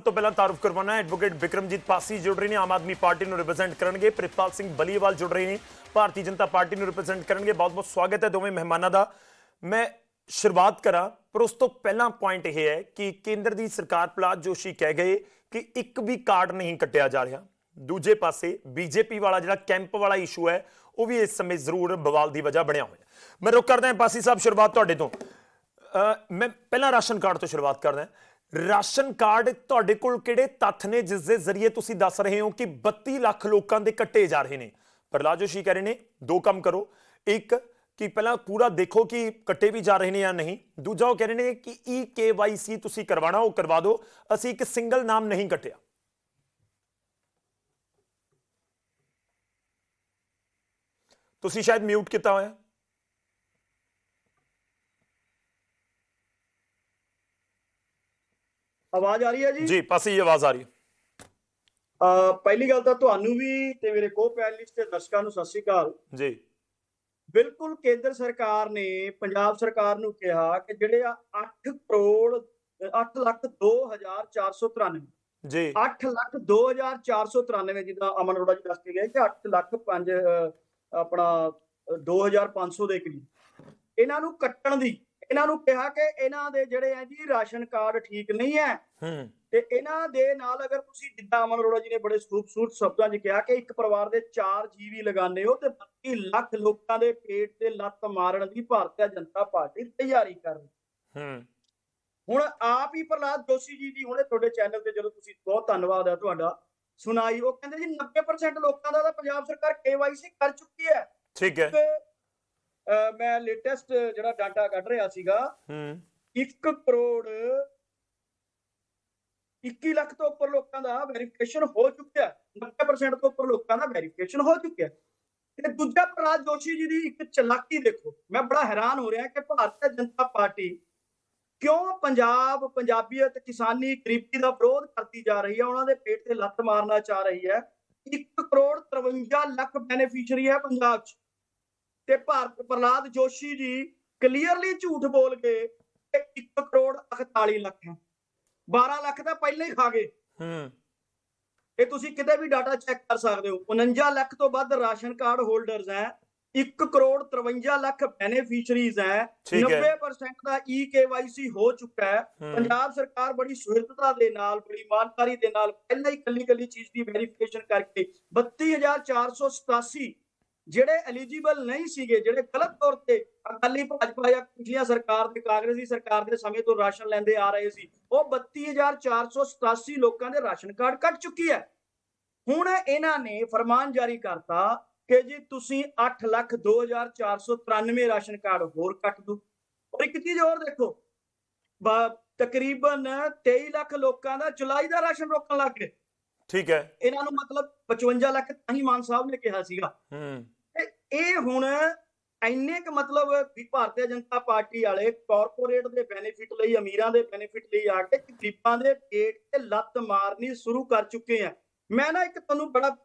ਤੋਂ ਪਹਿਲਾਂ ਤਾਰਫ ਕਰਵਾਉਣਾ ਹੈ। ਐਡਵੋਕੇਟ ਵਿਕਰਮਜੀਤ ਪਾਸੀ ਜੁੜ ਰਹੇ ਨੇ ਆਮ ਆਦਮੀ ਪਾਰਟੀ ਨੂੰ ਰਿਪਰੈਜ਼ੈਂਟ ਕਰਨਗੇ। ਪ੍ਰਿਤਪਾਲ ਸਿੰਘ ਬਲੀਵਾਲ ਜੁੜ ਰਹੇ ਨੇ ਭਾਰਤੀ ਜਨਤਾ ਪਾਰਟੀ ਨੂੰ ਰਿਪਰੈਜ਼ੈਂਟ ਕਰਨਗੇ। ਬਹੁਤ ਬਹੁਤ ਸਵਾਗਤ ਹੈ ਦੋਵੇਂ ਮਹਿਮਾਨਾਂ ਦਾ। ਮੈਂ ਸ਼ੁਰੂਆਤ ਕਰਾਂ ਪਰ ਉਸ ਤੋਂ ਪਹਿਲਾਂ ਪੁਆਇੰਟ ਇਹ ਹੈ ਕਿ ਕੇਂਦਰ ਦੀ ਸਰਕਾਰ ਪ੍ਰਹਲਾਦ ਜੋਸ਼ੀ ਕਹਿ ਗਏ ਕਿ ਇੱਕ ਵੀ ਕਾਰਡ ਨਹੀਂ ਕੱਟਿਆ ਜਾ ਰਿਹਾ। ਦੂਜੇ ਪਾਸੇ ਬੀਜੇਪੀ ਵਾਲਾ ਜਿਹੜਾ ਕੈਂਪ ਵਾਲਾ ਇਸ਼ੂ ਹੈ ਉਹ ਵੀ ਇਸ ਸਮੇਂ ਜ਼ਰੂਰ ਬਵਾਲ ਦੀ ਵਜ੍ਹਾ ਬਣਿਆ ਹੋਇਆ ਮੈਂ ਰੁਕ ਕਰਦਾ ਹਾਂ ਪਾਸੀ ਸਾਹਿਬ ਸ਼ੁਰੂਆਤ ਤੁਹਾਡੇ ਤੋਂ। ਅ, ਮੈਂ ਪਹਿਲਾਂ ਰਾਸ਼ਨ ਕਾਰਡ ਤੋਂ ਸ਼ੁਰੂਆਤ ਕਰਦਾ ਹਾਂ। ਰਾਸ਼ਨ ਕਾਰਡ ਤੁਹਾਡੇ ਕੋਲ ਕਿਹੜੇ ਤੱਥ ਨੇ, ਜਿਸ ਦੇ ਜ਼ਰੀਏ ਤੁਸੀਂ ਦੱਸ ਰਹੇ ਹੋ ਕਿ 32 ਲੱਖ ਲੋਕਾਂ ਦੇ ਕੱਟੇ ਜਾ ਰਹੇ ਨੇ? ਪ੍ਰਹਲਾਦ ਜੋਸ਼ੀ ਕਹਿ ਰਹੇ ਨੇ, ਦੋ ਕੰਮ ਕਰੋ। ਇੱਕ, ਕਿ ਪਹਿਲਾਂ ਪੂਰਾ ਦੇਖੋ ਕਿ ਕੱਟੇ ਵੀ ਜਾ ਰਹੇ ਨੇ ਜਾਂ ਨਹੀਂ। ਦੂਜਾ, ਉਹ ਕਹਿ ਰਹੇ ਨੇ ਕਿ ਈ ਕੇਵਾਈਸੀ ਤੁਸੀਂ ਕਰਵਾਣਾ ਉਹ ਕਰਵਾ ਦਿਓ। ਅਸੀਂ ਇੱਕ ਸਿੰਗਲ ਨਾਮ ਨਹੀਂ ਕੱਟਿਆ। ਤੁਸੀਂ ਸ਼ਾਇਦ ਮਿਊਟ ਕੀਤਾ ਹੋਇਆ। ਆਵਾਜ਼ ਆ ਰਹੀ ਹੈ ਜੀ? ਜੀ ਪਾਸੀ ਆਵਾਜ਼ ਆ ਰਹੀ ਅਹ ਪਹਿਲੀ ਗੱਲ ਤਾਂ ਤੁਹਾਨੂੰ ਵੀ ਤੇ ਮੇਰੇ ਕੋ ਪੈਨਲਿਸਟ ਤੇ ਦਰਸ਼ਕਾਂ ਨੂੰ ਸਤਿ ਸ਼੍ਰੀ ਅਕਾਲ। ਜੀ। ਬਿਲਕੁਲ ਕੇਂਦਰ ਸਰਕਾਰ ਨੇ ਪੰਜਾਬ ਸਰਕਾਰ ਨੂੰ ਕਿਹਾ ਕਿ ਜਿਹੜੇ ਆ 8 ਕਰੋੜ 8 ਲੱਖ 2493 ਜੀ। 8 ਲੱਖ 2493 ਜਿੱਦਾਂ ਅਮਨ ਅਰੋੜਾ ਜੀ ਦੱਸ ਕੇ ਗਏ ਕਿ 8 ਲੱਖ 5 ਆਪਣਾ ਅ, 2500 ਦੇ ਕਰੀਬ। ਇਹਨਾਂ ਨੂੰ ਕੱਟਣ ਦੀ ਇਹਨਾਂ ਨੂੰ ਕਿਹਾ ਕਿ ਇਹਨਾਂ ਦੇ ਜਿਹੜੇ ਆ ਜੀ ਰਾਸ਼ਨ ਕਾਰਡ ਠੀਕ ਨਹੀਂ ਹੈ। ਹੂੰ। ਤੇ ਇਹਨਾਂ ਦੇ ਨਾਲ ਅਗਰ ਤੁਸੀਂ ਜਿੱਦਾਂ ਅਮਨ ਅਰੋੜਾ ਜੀ ਨੇ ਬੜੇ ਖੂਬਸੂਰਤ ਸ਼ਬਦਾਂ 'ਚ ਕਿਹਾ ਕਿ ਇੱਕ ਪਰਿਵਾਰ ਦੇ 4 ਜੀਵੀ ਲਗਾਉਂਦੇ ਹੋ ਤੇ 32 ਲੱਖ ਲੋਕਾਂ ਦੇ ਪੇਟ ਤੇ ਲੱਤ ਮਾਰਨ ਦੀ ਭਾਰਤੀ ਜਨਤਾ ਪਾਰਟੀ ਤਿਆਰੀ ਕਰ ਰਹੀ। ਹੂੰ। ਹੁਣ ਆਪ ਹੀ ਪ੍ਰਹਲਾਦ ਜੋਸ਼ੀ ਜੀ ਦੀ ਹੁਣੇ ਤੁਹਾਡੇ ਚੈਨਲ ਤੇ ਜਦੋਂ ਤੁਸੀਂ ਬਹੁਤ ਧੰਨਵਾਦ ਹੈ ਤੁਹਾਡਾ ਸੁਣਾਈ ਉਹ ਕਹਿੰਦੇ ਜੀ 90% ਲੋਕਾਂ ਦਾ ਤਾਂ ਪੰਜਾਬ ਸਰਕਾਰ KYC ਕਰ ਚੁੱਕੀ ਹੈ। ਠੀਕ ਹੈ। ਮੈਂ ਲੇਟੈਸਟ ਜਿਹੜਾ ਡਾਟਾ ਕੱਢ ਰਿਹਾ ਸੀਗਾ ਹੂੰ। 1 ਕਰੋੜ 21 ਲੱਖ ਤੋਂ ਉੱਪਰ ਲੋਕਾਂ ਦਾ ਵੈਰੀਫਿਕੇਸ਼ਨ ਹੋ ਚੁੱਕਿਆ ਹੈ। 90% ਤੋਂ ਉੱਪਰ ਲੋਕਾਂ ਦਾ ਵੈਰੀਫਿਕੇਸ਼ਨ ਹੋ ਚੁੱਕਿਆ ਤੇ ਦੂਜਾ ਪ੍ਰਹਲਾਦ ਜੋਸ਼ੀ ਜੀ ਦੀ ਇੱਕ ਚਲਾਕੀ ਦੇਖੋ। ਮੈਂ ਬੜਾ ਹੈਰਾਨ ਹੋ ਰਿਹਾ ਕਿ ਭਾਰਤੀ ਜਨਤਾ ਪਾਰਟੀ ਕਿਉਂ ਪੰਜਾਬ ਪੰਜਾਬੀਅਤ ਕਿਸਾਨੀ ਗਰੀਬੀ ਦਾ ਵਿਰੋਧ ਕਰਦੀ ਜਾ ਰਹੀ ਹੈ? ਉਹਨਾਂ ਦੇ ਪੇਟ ਤੇ ਲੱਤ ਮਾਰਨਾ ਚਾਹ ਰਹੀ ਹੈ। 1 ਕਰੋੜ 53 ਲੱਖ ਬੈਨੀਫੀਸ਼ੀਅਰੀ ਹੈ ਪੰਜਾਬ 'ਚ। ਤੇ ਭਾਰਤ ਪ੍ਰਹਲਾਦ ਜੋਸ਼ੀ ਜੀ ਕਲੀਅਰਲੀ ਝੂਠ ਬੋਲ ਕਿ 1 ਕਰੋੜ 41 ਲੱਖ ਹੈ। 12 ਲੱਖ ਤਾਂ ਪਹਿਲਾਂ ਹੀ ਖਾ ਗਏ। ਹੂੰ। ਇਹ ਤੁਸੀਂ ਕਿਤੇ ਵੀ ਡਾਟਾ ਚੈੱਕ ਕਰ ਸਕਦੇ ਹੋ। 49 ਲੱਖ ਤੋਂ ਵੱਧ ਰਾਸ਼ਨ ਕਾਰਡ ਹੋਲਡਰਸ ਹੈ। 1 ਕਰੋੜ 53 ਲੱਖ ਬੈਨੀਫੀਸ਼ੀਅਰੀਜ਼ ਹੈ। ਠੀਕ ਹੈ। 90% ਦਾ ਈ ਕੇਵਾਈਸੀ ਹੋ ਚੁੱਕਾ ਹੈ। ਹੂੰ, ਪੰਜਾਬ ਸਰਕਾਰ ਬੜੀ ਸੁਹਿਰਦਤਾ ਦੇ ਨਾਲ ਬੜੀ ਇਮਾਨਦਾਰੀ ਦੇ ਨਾਲ ਪਹਿਲਾਂ ਹੀ ਕੱਲੀ ਕੱਲੀ ਚੀਜ਼ ਦੀ ਵੈਰੀਫਿਕੇਸ਼ਨ ਕਰਕੇ 32487 ਜਿਹੜੇ ਐਲੀਜੀਬਲ ਨਹੀਂ ਸੀਗੇ ਜਿਹੜੇ ਗਲਤ ਤੌਰ ਤੇ ਅਕਾਲੀ ਭਾਜਪਾ ਜਾਂ ਪਿਛਲੀਆਂ ਸਰਕਾਰ ਤੇ ਕਾਂਗਰਸੀ ਸਰਕਾਰ ਦੇ ਸਮੇਂ ਤੋਂ ਰਾਸ਼ਨ ਲੈਂਦੇ ਆ ਰਹੇ ਸੀ ਉਹ 32487 ਲੋਕਾਂ ਦੇ ਰਾਸ਼ਨ ਕਾਰਡ ਕੱਟ ਚੁੱਕੀ ਹੈ। ਹੁਣ ਇਹਨਾਂ ਨੇ ਫਰਮਾਨ ਜਾਰੀ ਕਰਤਾ ਕਿ ਜੀ ਤੁਸੀਂ 8 ਲੱਖ 2493 ਰਾਸ਼ਨ ਕਾਰਡ ਹੋਰ ਕੱਟ ਦਿਓ। ਔਰ ਇੱਕ ਚੀਜ਼ ਹੋਰ ਦੇਖੋ ਤਕਰੀਬਨ 23 ਲੱਖ ਲੋਕਾਂ ਦਾ ਜੁਲਾਈ ਦਾ ਰਾਸ਼ਨ ਰੋਕਣ ਲੱਗ ਗਏ। ਠੀਕ ਹੈ। ਇਹਨਾਂ ਨੂੰ ਮਤਲਬ 55 ਲੱਖ ਤਾਂ ਹੀ ਮਾਨ ਸਾਹਿਬ ਨੇ ਕਿਹਾ ਸੀਗਾ। ਹੂੰ। ਇਹ ਹੁਣ ਇੰਨੇ ਕੁ ਮਤਲਬ ਵੀ ਭਾਰਤੀ ਜਨਤਾ ਪਾਰਟੀ ਵਾਲੇ ਕਾਰਪੋਰੇਟ ਦੇ ਬੈਨੀਫਿਟ ਲਈ ਅਮੀਰਾਂ ਦੇ ਬੈਨੀਫਿਟ ਲਈ ਆ ਕੇ ਗਰੀਬਾਂ ਦੇ ਪੇਟ ਤੇ ਲੱਤ ਮਾਰਨੀ ਸ਼ੁਰੂ ਕਰ ਚੁੱਕੇ ਆ। ਮੈਂ ਨਾ ਇੱਕ ਤੁਹਾਨੂੰ ਬੜਾ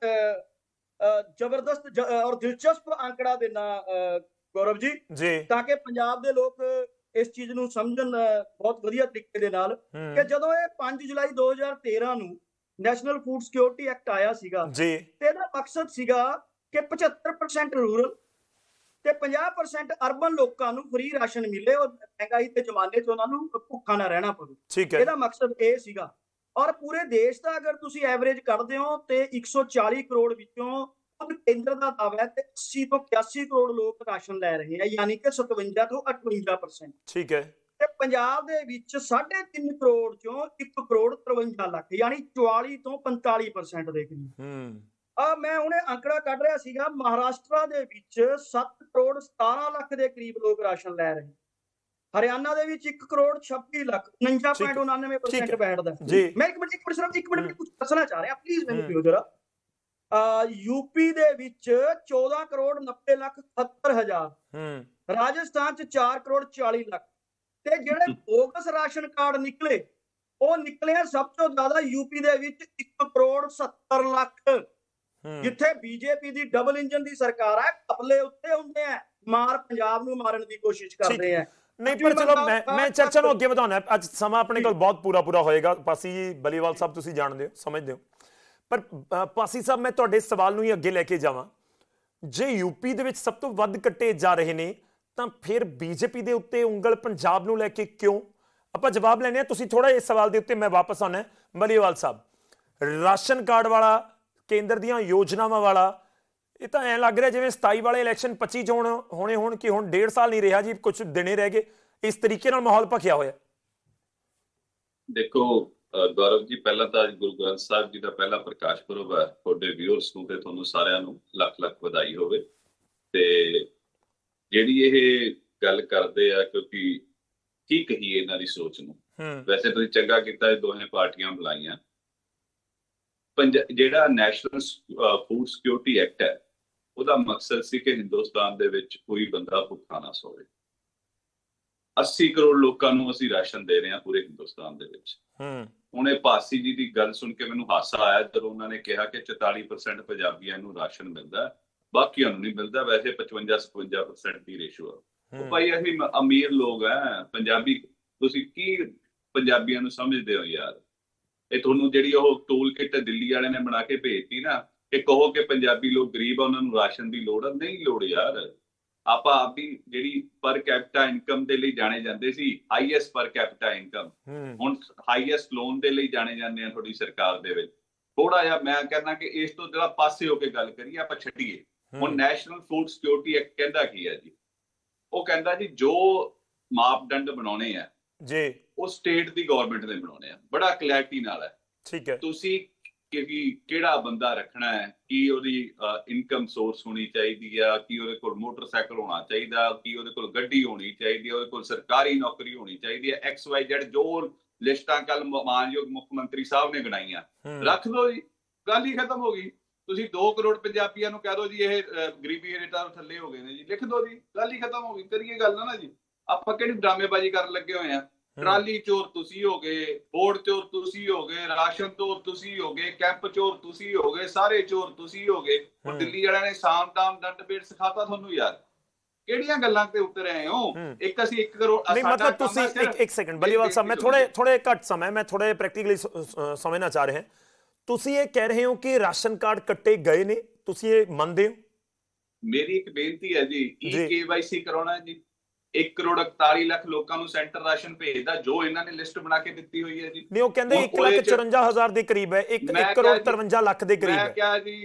ਜ਼ਬਰਦਸਤ ਔਰ ਦਿਲਚਸਪ ਅੰਕੜਾ ਦੇਣਾ ਗੌਰਵ ਜੀ। ਤਾਂ ਕਿ ਪੰਜਾਬ ਦੇ ਲੋਕ ਇਸ ਚੀਜ਼ ਨੂੰ ਸਮਝਣ ਬਹੁਤ ਵਧੀਆ ਤਰੀਕੇ ਦੇ ਨਾਲ ਕਿ ਜਦੋਂ ਇਹ 5 ਜੁਲਾਈ 2013 ਨੂੰ ਨੈਸ਼ਨਲ ਫੂਡ ਸਿਕਿਉਰਿਟੀ ਐਕਟ ਆਇਆ ਸੀਗਾ ਤੇ ਇਹਦਾ ਮਕਸਦ ਸੀਗਾ ਕਿ 75% ਰੂਰਲ ਤੇ 50% ਅਰਬਨ ਲੋਕਾਂ ਨੂੰ ਫ੍ਰੀ ਰਾਸ਼ਨ ਮਿਲੇ ਔਰ ਮਹਿੰਗਾਈ ਦੇ ਜ਼ਮਾਨੇ 'ਚ ਉਹਨਾਂ ਨੂੰ ਭੁੱਖਾ ਨਾ ਰਹਿਣਾ ਪਵੇ। ਠੀਕ ਹੈ। ਇਹਦਾ ਮਕਸਦ ਇਹ ਸੀਗਾ। ਔਰ ਪੂਰੇ ਦੇਸ਼ ਦਾ ਅਗਰ ਤੁਸੀਂ ਐਵਰੇਜ ਕੱਢਦੇ ਹੋ ਤੇ 140 ਕਰੋੜ ਵਿੱਚੋਂ ਕੇਂਦਰ ਦਾ ਦਾਅਵਾ ਹੈ ਤੇ 80 ਤੋਂ 81 ਕਰੋੜ ਲੋਕ ਰਾਸ਼ਨ ਲੈ ਰਹੇ ਆ ਯਾਨੀ ਕਿ 57 ਤੋਂ 58% ਠੀਕ ਹੈ। ਤੇ ਪੰਜਾਬ ਦੇ ਵਿੱਚ 3.5 ਕਰੋੜ ਚੋਂ 1 ਕਰੋੜ 53 ਲੱਖ ਯਾਨੀ 44 ਤੋਂ 45% ਦੇ ਕਰੀਬ ਹੂੰ। ਆ ਮੈਂ ਹੁਣੇ ਅੰਕੜਾ ਕੱਢ ਰਿਹਾ ਸੀਗਾ ਮਹਾਰਾਸ਼ਟਰ ਦੇ ਵਿੱਚ 7 ਕਰੋੜ 17 ਲੱਖ ਦੇ ਕਰੀਬ ਲੋਕ ਰਾਸ਼ਨ ਲੈ ਰਹੇ ਹਰਿਆਣਾ ਦੇ ਵਿੱਚ 1 ਕਰੋੜ 26 ਲੱਖ 49.99% ਠੀਕ ਹੈ। ਬੈਠਦਾ। ਮੈਂ ਇੱਕ ਮਿੰਟ ਇੱਕ ਮਿੰਟ ਸਿਰਫ ਇੱਕ ਮਿੰਟ। ਕੁਝ ਦੱਸਣਾ ਚਾਹ ਰਿਹਾ ਪਲੀਜ਼ ਮੈਨੂੰ। ਦਿਓ ਜਰਾ। ਆ ਯੂਪੀ ਦੇ ਵਿੱਚ 14 ਕਰੋੜ 90 ਲੱਖ 77 ਹਜ਼ਾਰ ਹੂੰ। ਰਾਜਸਥਾਨ ਚ 4 ਕਰੋੜ 40 ਲੱਖ। ਤੇ ਜਿਹੜੇ ਬੋਗਸ ਰਾਸ਼ਨ ਕਾਰਡ ਨਿਕਲੇ ਉਹ ਨਿਕਲੇ ਸਭ ਤੋਂ ਜ਼ਿਆਦਾ ਯੂਪੀ ਦੇ ਵਿੱਚ 1 ਕਰੋੜ 70 ਲੱਖ। ਜਿੱਥੇ ਬੀਜੇਪੀ ਦੀ ਡਬਲ ਇੰਜਨ ਦੀ ਸਰਕਾਰ ਹੈ ਕਪਲੇ ਉੱਤੇ ਹੁੰਦੇ ਆ ਮਾਰ ਪੰਜਾਬ ਨੂੰ ਮਾਰਨ ਦੀ ਕੋਸ਼ਿਸ਼ ਕਰਦੇ ਆ। ਨਹੀਂ ਪਰ ਚਲੋ ਮੈਂ ਮੈਂ ਚਰਚਾ ਨੂੰ ਅੱਗੇ ਵਧਾਉਣਾ। ਅੱਜ ਸਮਾਂ ਆਪਣੇ ਕੋਲ ਬਹੁਤ ਪੂਰਾ ਪੂਰਾ ਹੋਏਗਾ। ਪਾਸੀ ਜੀ ਬਲੀਵਾਲ ਸਾਹਿਬ ਤੁਸੀਂ ਜਾਣਦੇ ਹੋ ਸਮਝਦੇ ਹੋ। ਪਰ ਪਾਸੀ ਸਾਹਿਬ ਮੈਂ ਤੁਹਾਡੇ ਸਵਾਲ ਨੂੰ ਹੀ ਅੱਗੇ ਲੈ ਕੇ ਜਾਵਾਂ। ਜੇ ਯੂਪੀ ਦੇ ਵਿੱਚ ਸਭ ਤੋਂ ਵੱਧ ਕੱਟੇ ਜਾ ਰਹੇ ਨੇ ਤਾਂ ਫਿਰ ਬੀਜੇਪੀ ਦੇ ਉੱਤੇ ਉਂਗਲ ਪੰਜਾਬ ਨੂੰ ਲੈ ਕੇ ਕਿਉਂ? ਆਪਾਂ ਜਵਾਬ ਲੈਣੇ ਆ ਤੁਸੀਂ ਥੋੜਾ ਇਸ ਸਵਾਲ ਦੇ ਉੱਤੇ ਮੈਂ ਵਾਪਸ ਆਉਣਾ। ਬਲੀਵਾਲ ਸਾਹਿਬ ਰਾਸ਼ਨ ਕਾਰਡ ਵਾਲਾ ਕੇਂਦਰ ਦੀਆਂ ਯੋਜਨਾਵਾਂ ਵਾਲਾ। ਇਹ ਤਾਂ ਐ ਲੱਗ ਰਿਹਾ ਜਿਵੇਂ 27 ਵਾਲੇ ਇਲੈਕਸ਼ਨ 25 ਚ ਹੁਣ ਹੋਣੇ ਹੋਣ ਕਿ ਹੁਣ ਡੇਢ ਸਾਲ ਨਹੀਂ ਰਿਹਾ ਜੀ ਕੁਝ ਦਿਨੇ ਰਹਿ ਗਏ। ਇਸ ਤਰੀਕੇ ਨਾਲ ਮਾਹੌਲ ਭਖਿਆ ਹੋਇਆ। ਦੇਖੋ ਗੌਰਵ ਜੀ ਪਹਿਲਾਂ ਤਾਂ ਗੁਰੂ ਗ੍ਰੰਥ ਸਾਹਿਬ ਜੀ ਦਾ ਪਹਿਲਾ ਪ੍ਰਕਾਸ਼ ਪੁਰਬ ਹੈ। ਤੁਹਾਡੇ ਵਿਊਅਰਸ ਨੂੰ ਤੇ ਤੁਹਾਨੂੰ ਸਾਰਿਆਂ ਨੂੰ ਲੱਖ ਲੱਖ ਵਧਾਈ ਹੋਵੇ। ਤੇ ਜਿਹੜੀ ਇਹ ਗੱਲ ਕਰਦੇ ਆ ਕਿਉਂਕਿ ਕੀ ਕਹੀਏ ਇਹਨਾਂ ਦੀ ਸੋਚ ਨੂੰ? ਵੈਸੇ ਤੁਸੀਂ ਚੰਗਾ ਕੀਤਾ ਇਹ ਦੋਹੇ ਪਾਰਟੀਆਂ ਬੁਲਾਈਆਂ। ਜਿਹੜਾ ਨੈਸ਼ਨਲ ਫੂਡ ਸਿਕਿਉਰਿਟੀ ਐਕਟ ਹੈ ਉਹਦਾ ਮਕਸਦ ਸੀ ਕਿ ਹਿੰਦੁਸਤਾਨ ਦੇ ਵਿੱਚ ਕੋਈ ਬੰਦਾ ਭੁੱਖਾ ਨਾ ਸੋਵੇ। 80 ਕਰੋੜ ਲੋਕਾਂ ਨੂੰ ਅਸੀਂ ਰਾਸ਼ਨ ਦੇ ਰਹੇ ਹਾਂ ਪੂਰੇ ਹਿੰਦੁਸਤਾਨ ਦੇ ਵਿੱਚ। ਹੂੰ। ਇਹ ਪਾਸੀ ਜੀ ਦੀ ਗੱਲ ਸੁਣ ਕੇ ਮੈਨੂੰ ਹਾਸਾ ਆਇਆ ਜਦੋਂ ਉਹਨਾਂ ਨੇ ਕਿਹਾ ਕਿ 44% ਪੰਜਾਬੀਆਂ ਨੂੰ ਰਾਸ਼ਨ ਮਿਲਦਾ ਬਾਕੀਆਂ ਨੂੰ ਨਹੀਂ ਮਿਲਦਾ ਵੈਸੇ 55-57% ਦੀ ਰੇਸ਼ੋ ਹੈ। ਉਹ ਭਾਈ ਅਸੀਂ ਅਮੀਰ ਲੋਕ ਆ ਪੰਜਾਬੀ ਤੁਸੀਂ ਕੀ ਪੰਜਾਬੀਆਂ ਨੂੰ ਸਮਝਦੇ ਹੋ ਯਾਰ? ਇਹ ਤੁਹਾਨੂੰ ਜਿਹੜੀ ਉਹ ਟੂਲ ਕਿੱਟ ਦਿੱਲੀ ਵਾਲਿਆਂ ਨੇ ਬਣਾ ਕੇ ਭੇਜਤੀ ਨਾ ਕਿ ਕਹੋ ਕਿ ਪੰਜਾਬੀ ਲੋਕ ਗਰੀਬ ਆ ਉਹਨਾਂ ਨੂੰ ਰਾਸ਼ਨ ਦੀ ਲੋੜ ਨਹੀਂ ਲੋੜ ਯਾਰ। ਆਪਾਂ ਆਪਦੀ ਜਿਹੜੀ ਪਰ ਕੈਪੀਟਾ ਇਨਕਮ ਦੇ ਲਈ ਜਾਣੇ ਜਾਂਦੇ ਸੀ ਹਾਈਐਸਟ ਪਰ ਕੈਪੀਟਾ ਇਨਕਮ ਹੁਣ ਹਾਈਐਸਟ ਲੋਨ ਦੇ ਲਈ ਜਾਣੇ ਜਾਂਦੇ ਆ ਤੁਹਾਡੀ ਸਰਕਾਰ ਦੇ ਵਿੱਚ। ਥੋੜਾ ਜਿਹਾ ਮੈਂ ਕਹਿੰਦਾ ਕਿ ਇਸ ਤੋਂ ਜਿਹੜਾ ਪਾਸੇ ਹੋ ਕੇ ਗੱਲ ਕਰੀਏ ਆਪਾਂ ਛੱਡੀਏ। ਹੁਣ ਨੈਸ਼ਨਲ ਫੂਡ ਸਿਕਿਉਰਿਟੀ ਐਕਟ ਕਹਿੰਦਾ ਕੀ ਹੈ ਜੀ? ਉਹ ਕਹਿੰਦਾ ਜੀ ਜੋ ਮਾਪਦੰਡ ਬਣਾਉਣੇ ਆ ਜੀ। ਉਹ ਸਟੇਟ ਦੀ ਗਵਰਨਮੈਂਟ ਨੇ ਬਣਾਉਣੇ ਆ। ਬੜਾ ਕਲੈਰਿਟੀ ਨਾਲ ਹੈ। ਠੀਕ ਹੈ। ਤੁਸੀਂ ਕਿ ਵੀ ਕਿਹੜਾ ਬੰਦਾ ਰੱਖਣਾ ਹੈ? ਕੀ ਉਹਦੀ ਇਨਕਮ ਸੋਰਸ ਹੋਣੀ ਚਾਹੀਦੀ ਆ? ਕੀ ਉਹਦੇ ਕੋਲ ਮੋਟਰਸਾਈਕਲ ਹੋਣਾ ਚਾਹੀਦਾ? ਕੀ ਉਹਦੇ ਕੋਲ ਗੱਡੀ ਹੋਣੀ ਚਾਹੀਦੀ ਹੈ ਉਹਦੇ ਕੋਲ ਸਰਕਾਰੀ ਨੌਕਰੀ ਹੋਣੀ ਚਾਹੀਦੀ ਹੈ ਐਕਸ ਵਾਈ ਜ਼ੈਡ ਜੋ ਲਿਸਟਾਂ ਕੱਲ ਮਾਨਯੋਗ ਮੁੱਖ ਮੰਤਰੀ ਸਾਹਿਬ ਨੇ ਗਣਾਈਆਂ ਹੂੰ, ਰੱਖ ਲਓ ਜੀ। ਗੱਲ ਹੀ ਖਤਮ ਹੋ ਗਈ। ਤੁਸੀਂ 2 ਕਰੋੜ ਪੰਜਾਬੀਆਂ ਨੂੰ ਕਹਿ ਦਿਓ ਜੀ ਇਹ ਗਰੀਬੀ ਰੇਟਾਂ ਥੱਲੇ ਹੋ ਗਏ ਨੇ ਜੀ। ਲਿਖ ਦਿਓ ਜੀ। ਗੱਲ ਹੀ ਖਤਮ ਹੋ ਗਈ। ਕਰੀਏ ਗੱਲ ਨਾ ਨਾ ਜੀ। ਆਪਾਂ ਕਿਹੜੀ ਡਰਾਮੇਬਾਜ਼ੀ ਕਰਨ ਲੱਗੇ ਹੋਏ ਆ? ਟਰਾਲੀ ਚੋਰ ਤੁਸੀਂ ਹੋ ਗਏ ਬੋਰਡ ਚੋਰ ਤੁਸੀਂ ਹੋ ਗਏ ਰਾਸ਼ਨ ਚੋਰ ਤੁਸੀਂ ਹੋ ਗਏ ਕੈਂਪ ਚੋਰ ਤੁਸੀਂ ਹੋ ਗਏ ਸਾਰੇ ਚੋਰ ਤੁਸੀਂ ਹੋ ਗਏ ਉਹ ਹੂੰ। ਦਿੱਲੀ ਵਾਲਿਆਂ ਨੇ ਸਾਮ ਦਾਮ ਦੰਡ ਪੇਟ ਸਿਖਾਤਾ ਤੁਹਾਨੂੰ ਯਾਰ ਕਿਹੜੀਆਂ ਗੱਲਾਂ ਤੇ ਉਤਰ ਆਏ ਹੋ ਹੂੰ। ਇੱਕ ਅਸੀਂ 1 ਕਰੋੜ ਨਹੀਂ ਮਤਲਬ ਤੁਸੀਂ ਹੈ ਇੱਕ ਇੱਕ ਸੈਕਿੰਡ ਬਲੀਵਾਲ ਸਾਹਿਬ ਮੈਂ ਥੋੜੇ। ਥੋੜੇ ਘੱਟ ਸਮਾਂ ਮੈਂ ਥੋੜੇ ਪ੍ਰੈਕਟੀਕਲੀ ਸਮਝਣਾ ਚਾਹ ਰਿਹਾ ਤੁਸੀਂ ਇਹ ਕਹਿ ਰਹੇ ਹੋ ਕਿ ਰਾਸ਼ਨ ਕਾਰਡ ਕੱਟੇ ਗਏ ਨੇ ਤੁਸੀਂ ਇਹ ਮੰਨਦੇ ਹੋ ਮੇਰੀ ਇੱਕ ਬੇਨਤੀ ਹੈ ਜੀ। ਈ ਕੇਵਾਈਸੀ ਕਰਾਉਣਾ ਹੈ ਜੀ 1 ਕਰੋੜ 41 ਲੱਖ ਲੋਕਾਂ ਨੂੰ ਸੈਂਟਰ ਰਾਸ਼ਨ ਭੇਜਦਾ ਜੋ ਇਹਨਾਂ ਨੇ ਲਿਸਟ ਬਣਾ ਕੇ ਦਿੱਤੀ ਹੋਈ ਹੈ ਜੀ ਨਹੀਂ ਉਹ ਕਹਿੰਦੇ ਹੁਣ 1 ਲੱਖ ਉਹਦੇ ਚ- 54 ਹਜ਼ਾਰ ਦੇ ਕਰੀਬ ਹੈ 1 ਮੈਂ ਕਰੋੜ ਕਿਹਾ ਜੀ- 53 ਲੱਖ ਦੇ ਕਰੀਬ ਮੈਂ ਹੈ ਕਿਹਾ ਜੀ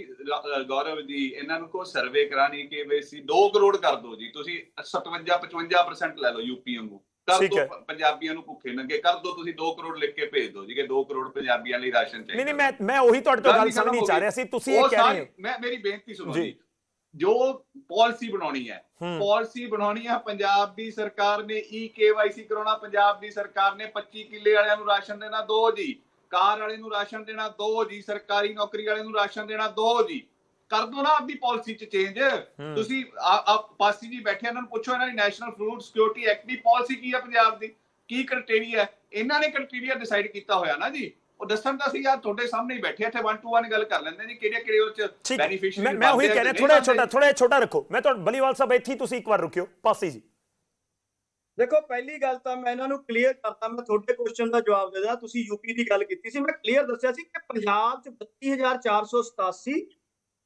ਗੌਰਵ ਜੀ ਇਹਨਾਂ ਨੂੰ ਕੋ ਸਰਵੇ ਕਰਾਣੀ ਕੇਵਾਈਸੀ 2 ਕਰੋੜ ਕਰ ਦਿਓ ਜੀ ਤੁਸੀਂ 57 55% ਲੈ ਲਓ ਯੂਪੀ ਵਾਂਗੂ ਕਰ। ਪ- ਪੰਜਾਬੀਆਂ ਨੂੰ ਭੁੱਖੇ ਨੰਗੇ ਕਰ ਦਿਓ ਤੁਸੀਂ 2 ਕਰੋੜ ਲਿਖ ਕੇ ਭੇਜ ਦਿਓ ਜੀ ਕਿ 2 ਕਰੋੜ ਪੰਜਾਬੀਆਂ ਲਈ ਰਾਸ਼ਨ ਚਾਹੀਦਾ ਨਹੀਂ ਨਹੀਂ ਮੈਂ ਮੈਂ ਉਹੀ ਤੁਹਾਡੇ ਤੋਂ ਗੱਲ ਗੱਲ ਹੀ ਖਤਮ ਸਮਝਣੀ ਹੋ ਚਾਹ ਗਈ। ਰਿਹਾ ਸੀ ਤੁਸੀਂ ਇਹ ਕਹਿ ਰਹੇ ਹੋ ਮੈਂ ਮੇਰੀ ਬੇਨਤੀ ਸੁਣੋ ਜੀ। ਜੀ ਪਾਲਿਸੀ ਬਣਾਉਣੀ ਹੈ। ਹੂੰ। ਪਾਲਿਸੀ ਬਣਾਉਣੀ ਆ ਪੰਜਾਬ ਦੀ ਸਰਕਾਰ ਨੇ ਈ ਕੇਵਾਈਸੀ ਕਰਾਉਣਾ ਪੰਜਾਬ ਦੀ ਸਰਕਾਰ ਨੇ 25 ਕਿੱਲੇ ਵਾਲਿਆਂ ਨੂੰ ਰਾਸ਼ਨ ਦੇਣਾ ਦੋ ਜੀ। ਕਾਰ ਵਾਲੇ ਨੂੰ ਰਾਸ਼ਨ ਦੇਣਾ ਦੋ ਜੀ ਸਰਕਾਰੀ ਨੌਕਰੀ ਵਾਲੇ ਨੂੰ ਰਾਸ਼ਨ ਦੇਣਾ ਦੋ ਜੀ। ਕਰ ਦੋ ਨਾ ਆਪਦੀ ਪਾਲਿਸੀ ਚ ਚੇਂਜ ਹੂੰ। ਤੁਸੀਂ ਪਾਸੀ ਜੀ ਬੈਠੇ ਇਹਨਾਂ ਨੂੰ ਪੁੱਛੋ ਇਹਨਾਂ ਦੀ ਨੈਸ਼ਨਲ ਫੂਡ ਸਿਕਿਉਰਿਟੀ ਐਕਟ ਦੀ ਪਾਲਿਸੀ ਕੀ ਆ ਪੰਜਾਬ ਦੀ? ਕੀ ਕ੍ਰਾਈਟੇਰੀਆ ਇਹਨਾਂ ਨੇ ਕ੍ਰਾਈਟੇਰੀਆ ਡਿਸਾਈਡ ਕੀਤਾ ਹੋਇਆ ਨਾ ਜੀ। ਉਹ ਦੱਸਣ ਤਾਂ ਅਸੀਂ ਯਾਰ ਤੁਹਾਡੇ ਸਾਹਮਣੇ ਹੀ ਬੈਠੇ ਇੱਥੇ 1 ਟੂ 1 ਗੱਲ ਕਰ ਲੈਂਦੇ ਜੀ ਕਿਹੜੇ ਕਿਹੜੇ ਉਹ ਚ ਬੈਨੀਫੀਸ਼ੀਅਰੀ ਮੈਂ ਮੈਂ ਉਹੀ ਕਹਿ ਰਿਹਾ ਥੋੜਾ ਛੋਟਾ ਥੋੜਾ ਛੋਟਾ ਰੱਖੋ। ਮੈਂ ਤੁਹਾਡਾ ਬਲੀਵਾਲ ਸਾਹਿਬ ਇੱਥੇ ਹੀ ਤੁਸੀਂ ਇੱਕ ਵਾਰ ਰੁਕਿਓ। ਪਾਸੀ ਜੀ। ਦੇਖੋ ਪਹਿਲੀ ਗੱਲ ਤਾਂ ਮੈਂ ਇਹਨਾਂ ਨੂੰ ਕਲੀਅਰ ਕਰਤਾ। ਮੈਂ ਤੁਹਾਡੇ ਕੁਐਸਚਨ ਦਾ ਜਵਾਬ ਦੇ ਦਿਆਂ। ਤੁਸੀਂ ਯੂਪੀ ਦੀ ਗੱਲ ਕੀਤੀ ਸੀ। ਮੈਂ ਕਲੀਅਰ ਦੱਸਿਆ ਸੀ ਕਿ ਪੰਜਾਬ 'ਚ 32487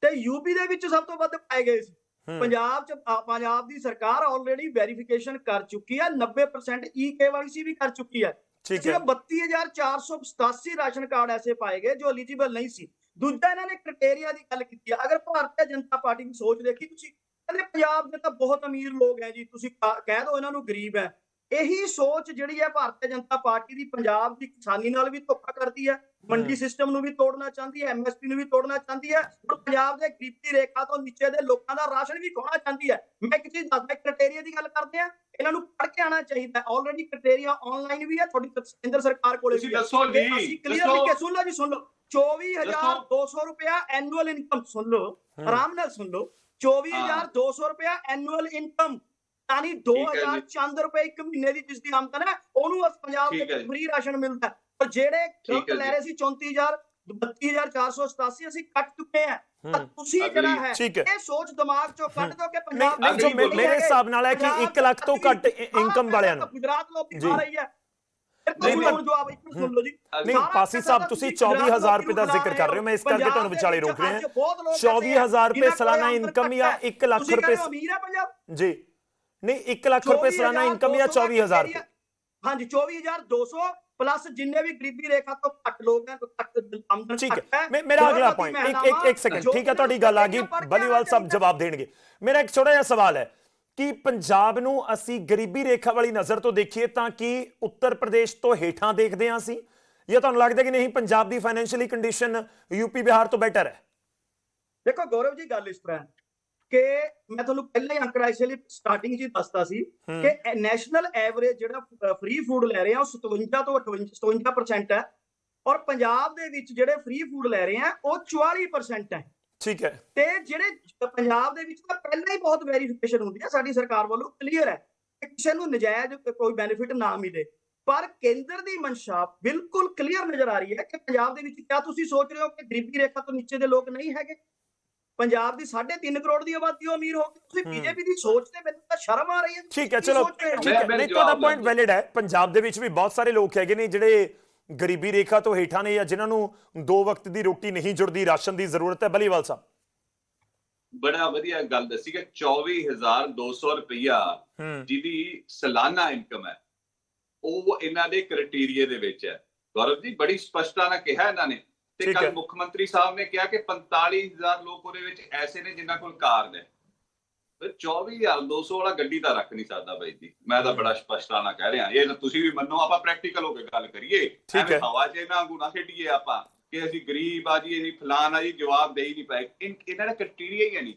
ਤੇ ਯੂਪੀ ਦੇ ਵਿੱਚ ਸਭ ਤੋਂ ਵੱਧ ਪਾਏ ਗਏ ਸੀ। ਪੰਜਾਬ 'ਚ ਪੰਜਾਬ ਦੀ ਸਰਕਾਰ ਆਲਰੇਡੀ ਵੈਰੀਫਿਕੇਸ਼ਨ ਕਰ ਚੁੱਕੀ ਹੈ। 90% ਈ ਕੇਵਾਈਸੀ ਵੀ ਕਰ ਚੁੱਕੀ ਹੈ। ਸਿਰਫ 32487 ਰਾਸ਼ਨ ਕਾਰਡ ਐਸੇ ਪਾਏ ਗਏ ਜੋ ਐਲੀਜੀਬਲ ਨਹੀਂ ਸੀ। ਦੂਜਾ ਇਹਨਾਂ ਨੇ ਕ੍ਰਾਈਟੇਰੀਆ ਦੀ ਗੱਲ ਕੀਤੀ ਹੈ ਅਗਰ ਭਾਰਤੀ ਜਨਤਾ ਪਾਰਟੀ ਦੀ ਸੋਚ ਦੇਖੀ ਤੁਸੀਂ ਕਹਿੰਦੇ ਪੰਜਾਬ ਦੇ ਤਾਂ ਬਹੁਤ ਅਮੀਰ ਲੋਕ ਹੈ ਜੀ ਤੁਸੀਂ ਕਹਿ ਦਿਓ ਇਹਨਾਂ ਨੂੰ ਗਰੀਬ ਹੈ। ਇਹੀ ਸੋਚ ਜਿਹੜੀ ਹੈ ਭਾਰਤੀ ਜਨਤਾ ਪਾਰਟੀ ਦੀ ਪੰਜਾਬ ਦੀ ਕਿਸਾਨੀ ਨਾਲ ਵੀ ਧੋਖਾ ਕਰਦੀ ਹੈ ਮੰਡੀ। ਸਿਸਟਮ ਨੂੰ ਵੀ ਤੋੜਨਾ ਚਾਹੁੰਦੀ ਹੈ ਐਮਐਸਪੀ ਨੂੰ ਵੀ ਤੋੜਨਾ ਚਾਹੁੰਦੀ ਹੈ ਔਰ ਪੰਜਾਬ ਦੇ ਗਰੀਬੀ ਰੇਖਾ ਤੋਂ ਨੀਚੇ ਦੇ ਲੋਕਾਂ ਦਾ ਰਾਸ਼ਨ ਵੀ ਖੋਣਾ ਚਾਹੁੰਦੀ ਹੈ? ਮੈਂ ਇੱਕ ਚੀਜ਼ ਦੱਸਦਾ ਕ੍ਰਾਈਟੇਰੀਆ ਦੀ ਗੱਲ ਕਰਦੇ ਆ ਇਹਨਾਂ ਨੂੰ ਪੜ੍ਹ ਕੇ ਆਣਾ ਚਾਹੀਦਾ ਆਲਰੇਡੀ ਕ੍ਰਾਈਟੇਰੀਆ ਆਨਲਾਈਨ ਵੀ ਹੈ ਤੁਹਾਡੀ ਕੇਂਦਰ ਸਰਕਾਰ ਕੋਲੇ ਵੀ ਦੱਸੋ ਜੀ, ਅਸੀਂ ਕਲੀਅਰ ਦੱਸੋ। ਲਿਖ ਕੇ ਸੁਣ ਲਓ ਜੀ ਸੁਣ ਲਓ। 24200 ਰੁਪਇਆ ਐਨੂਅਲ ਇਨਕਮ ਸੁਣ ਲਓ ਆਰਾਮ ਨਾਲ ਸੁਣ ਲਓ। 24200 ਰੁਪਇਆ ਐਨੂਅਲ ਇਨਕਮ ਯਾਨੀ 2000 ਚੰਦ ਰੁਪਏ ਇੱਕ ਮਹੀਨੇ ਦੀ ਜਿਸ ਦੀ ਆਮਦਨ ਹੈ ਉਹਨੂੰ ਅਸ ਪੰਜਾਬ ਦੇ ਵਿੱਚ। ਫ੍ਰੀ ਰਾਸ਼ਨ ਮਿਲਦਾ ਹੈ। ਪਰ ਜਿਹੜੇ ਗਲਤ ਲੈ। ਰਹੇ ਸੀ 34000 32487 ਅਸੀਂ ਕੱਟ ਚੁੱਕੇ ਆ ਤਾਂ ਤੁਸੀਂ ਜਿਹੜਾ ਹੈ ਠੀਕ ਹੈ। ਇਹ ਸੋਚ ਦਿਮਾਗ ਚੋਂ ਕੱਢ ਦਿਓ ਕਿ ਪੰਜਾਬ ਨਹੀਂ ਜੋ। ਮੇਰੇ ਹਿਸਾਬ ਨਾਲ ਹੈ ਕਿ 1 ਲੱਖ ਤੋਂ ਘੱਟ ਇਨਕਮ ਵਾਲਿਆਂ ਨੂੰ ਗੁਜਰਾਤ ਲੋਕੀ ਜੀ। ਖਾ ਰਹੀ ਹੈ ਫਿਰ ਨਹੀਂ, ਤੁਸੀਂ ਪਰ- ਹੁਣ ਜਵਾਬ ਇੱਕ ਸੁਣ ਲਓ ਜੀ ਨਹੀਂ ਸਾਰਾ ਪਾਸੀ ਸਾਹਿਬ ਤੁਸੀਂ ਤੁਸੀਂ 24000 ਰੁਪਏ ਦਾ ਜ਼ਿਕਰ ਕਰ ਰਹੇ ਹੋ ਮੈਂ ਇਸ ਕਰਕੇ ਪੰਜਾਬ ਤੁਹਾਨੂੰ ਦੇ ਵਿਚਾਲੇ ਵਿੱਚ ਰੋਕ ਰਿਹਾ ਅੱਜ ਬਹੁਤ ਲੋਕ ਐਸੇ ਆ 24000 ਰੁਪਏ ਜਿਨ੍ਹਾਂ ਕੋਲ ਸਾਲਾਨਾ ਆਮਦਨ ਇਨਕਮ ਜਾਂ ਘੱਟ ਹੈ। 1 ਲੱਖ ਤੁਸੀਂ ਰੁਪਏ ਕਹਿੰਦੇ ਹੋ ਅਮੀਰ ਹੈ ਪੰਜਾਬ ਜੀ ਨਹੀਂ 1 ਲੱਖ ਰੁਪਏ ਸਾਲਾਨਾ ਇਨਕਮ ਜਾਂ 24000 ਰੁਪਏ ਹਾਂਜੀ 24200 ਪਲੱਸ ਜਿੰਨੇ ਵੀ ਗਰੀਬੀ ਰੇਖਾ ਤੋਂ ਘੱਟ ਲੋਕ ਹੈ ਘੱਟ ਆਮਦਨ ਠੀਕ ਹੈ। ਮੇਰਾ ਅਗਲਾ ਪੁਆਇੰਟ ਇੱਕ ਇੱਕ ਇੱਕ ਸੈਕਿੰਡ ਠੀਕ ਹੈ ਤੁਹਾਡੀ ਗੱਲ ਆ ਗਈ। ਬਲੀਵਾਲ ਸਾਹਿਬ ਜਵਾਬ ਦੇਣਗੇ। ਮੇਰਾ ਇੱਕ ਛੋਟਾ ਜਿਹਾ ਸਵਾਲ ਹੈ ਕਿ ਪੰਜਾਬ ਨੂੰ ਅਸੀਂ ਗਰੀਬੀ ਰੇਖਾ ਵਾਲੀ ਨਜ਼ਰ ਤੋਂ ਦੇਖੀਏ ਤਾਂ ਕਿ ਉੱਤਰ ਪ੍ਰਦੇਸ਼ ਤੋਂ ਹੇਠਾਂ ਦੇਖਦੇ ਹਾਂ ਅਸੀਂ? ਜਾਂ ਤੁਹਾਨੂੰ ਲੱਗਦਾ ਕਿ ਨਹੀਂ ਪੰਜਾਬ ਦੀ ਫਾਈਨੈਂਸ਼ੀਅਲੀ ਕੰਡੀਸ਼ਨ ਯੂਪੀ ਬਿਹਾਰ ਤੋਂ ਬੈਟਰ ਹੈ? ਦੇਖੋ ਗੌਰਵ ਜੀ ਗੱਲ ਇਸ ਤਰ੍ਹਾਂ ਕਿ ਮੈਂ ਤੁਹਾਨੂੰ ਪਹਿਲਾਂ ਹੀ ਅੰਕੜਾ ਇਸ ਲਈ ਸਟਾਰਟਿੰਗ ਜੀ ਦੱਸਤਾ ਸੀ। ਕਿ ਨੈਸ਼ਨਲ ਐਵਰੇਜ ਜਿਹੜਾ ਫ੍ਰੀ ਫੂਡ ਲੈ ਰਹੇ ਆ ਉਹ 57 ਤੋਂ 58 57% ਹੈ ਔਰ ਪੰਜਾਬ ਦੇ ਵਿੱਚ ਜਿਹੜੇ ਫ੍ਰੀ ਫੂਡ ਲੈ ਰਹੇ ਆ ਉਹ 44% ਹੈ। ਠੀਕ ਹੈ। ਤੇ ਜਿਹੜੇ ਪੰਜਾਬ ਦੇ ਵਿੱਚ ਤਾਂ ਪਹਿਲਾਂ ਹੀ ਬਹੁਤ ਵੈਰੀਫਿਕੇਸ਼ਨ ਹੁੰਦੀ ਹੈ ਸਾਡੀ ਸਰਕਾਰ ਵੱਲੋਂ ਕਲੀਅਰ ਹੈ ਕਿ ਕਿਸੇ ਨੂੰ ਨਜਾਇਜ਼ ਕੋਈ ਬੈਨੀਫਿਟ ਨਾ ਮਿਲੇ। ਪਰ ਕੇਂਦਰ ਦੀ ਮਨਸ਼ਾ ਬਿਲਕੁਲ ਕਲੀਅਰ ਨਜ਼ਰ ਆ ਰਹੀ ਹੈ ਕਿ ਪੰਜਾਬ ਦੇ ਵਿੱਚ ਕਿਆ ਤੁਸੀਂ ਸੋਚ ਰਹੇ ਹੋ ਕਿ ਗਰੀਬੀ ਰੇਖਾ ਤੋਂ ਨੀਚੇ ਦੇ ਲੋਕ ਨਹੀਂ ਹੈਗੇ? ਪੰਜਾਬ ਦੀ 3.5 ਕਰੋੜ ਦੀ ਆਬਾਦੀ ਉਹ ਅਮੀਰ ਹੋ ਕੇ। ਤੁਸੀਂ। ਬੀਜੇਪੀ ਦੀ ਸੋਚ ਤੇ ਮੈਨੂੰ ਤਾਂ ਸ਼ਰਮ ਆ ਰਹੀ ਹੈ। ਠੀਕ ਹੈ ਚਲੋ? ਠੀਕ ਹੈ ਨਹੀਂ ਤੁਹਾਡਾ ਪੁਆਇੰਟ। ਵੈਲਿਡ ਹੈ। ਪੰਜਾਬ ਦੇ ਵਿੱਚ ਵੀ ਬਹੁਤ ਸਾਰੇ ਲੋਕ ਹੈਗੇ ਨੇ ਜਿਹੜੇ ਗਰੀਬੀ ਰੇਖਾ ਤੋਂ ਹੇਠਾਂ ਨੇ ਜਾਂ ਜਿਨ੍ਹਾਂ ਨੂੰ ਦੋ ਵਕਤ ਦੀ ਰੋਟੀ ਨਹੀਂ ਜੁੜਦੀ ਰਾਸ਼ਨ ਦੀ ਜ਼ਰੂਰਤ ਹੈ। ਬਲੀਵਾਲ ਸਾਹਿਬ। ਬੜਾ ਵਧੀਆ ਗੱਲ ਦੱਸੀ ਕਿ 24200 ਰੁਪਇਆ ਜਿਹਦੀ ਸਾਲਾਨਾ ਇਨਕਮ ਹੈ ਉਹ ਇਹਨਾਂ ਦੇ ਕ੍ਰਾਈਟੇਰੀਆ ਦੇ ਵਿੱਚ ਹੈ। ਗੌਰਵ ਜੀ ਬੜੀ ਸਪਸ਼ਟਤਾ ਨਾਲ ਕਿਹਾ ਇਹਨਾਂ ਨੇ। ਤੇ। ਕੱਲ ਮੁੱਖ ਮੰਤਰੀ ਸਾਹਿਬ ਨੇ ਕਿਹਾ ਕਿ 45000 ਲੋਕ ਉਹਦੇ ਵਿੱਚ ਐਸੇ ਨੇ ਜਿਨ੍ਹਾਂ ਕੋਲ ਕਾਰ ਨੇ। ਫਿਰ 24200 ਵਾਲਾ ਗੱਡੀ ਤਾਂ ਰੱਖ ਨਹੀਂ ਸਕਦਾ ਬਾਈ ਜੀ। ਮੈਂ ਤਾਂ ਬੜਾ ਸਪਸ਼ਟਤਾ ਨਾਲ ਕਹਿ ਰਿਹਾ। ਇਹ ਤੁਸੀਂ ਵੀ ਮੰਨੋ ਆਪਾਂ ਪ੍ਰੈਕਟੀਕਲ ਹੋ ਕੇ ਗੱਲ ਕਰੀਏ। ਐਵੇਂ। ਹਵਾ 'ਚ ਨਾ ਖੇਡੀਏ ਆਪਾਂ ਕਿ ਅਸੀਂ ਗਰੀਬ ਆ ਜੀ ਅਸੀਂ ਫਲਾਨ ਆ ਜੀ ਜਵਾਬ ਦੇ ਹੀ ਨਹੀਂ ਪਾਏ। ਇਹਨਾਂ ਦਾ ਕ੍ਰਾਈਟੇਰੀਆ ਹੀ ਨਹੀਂ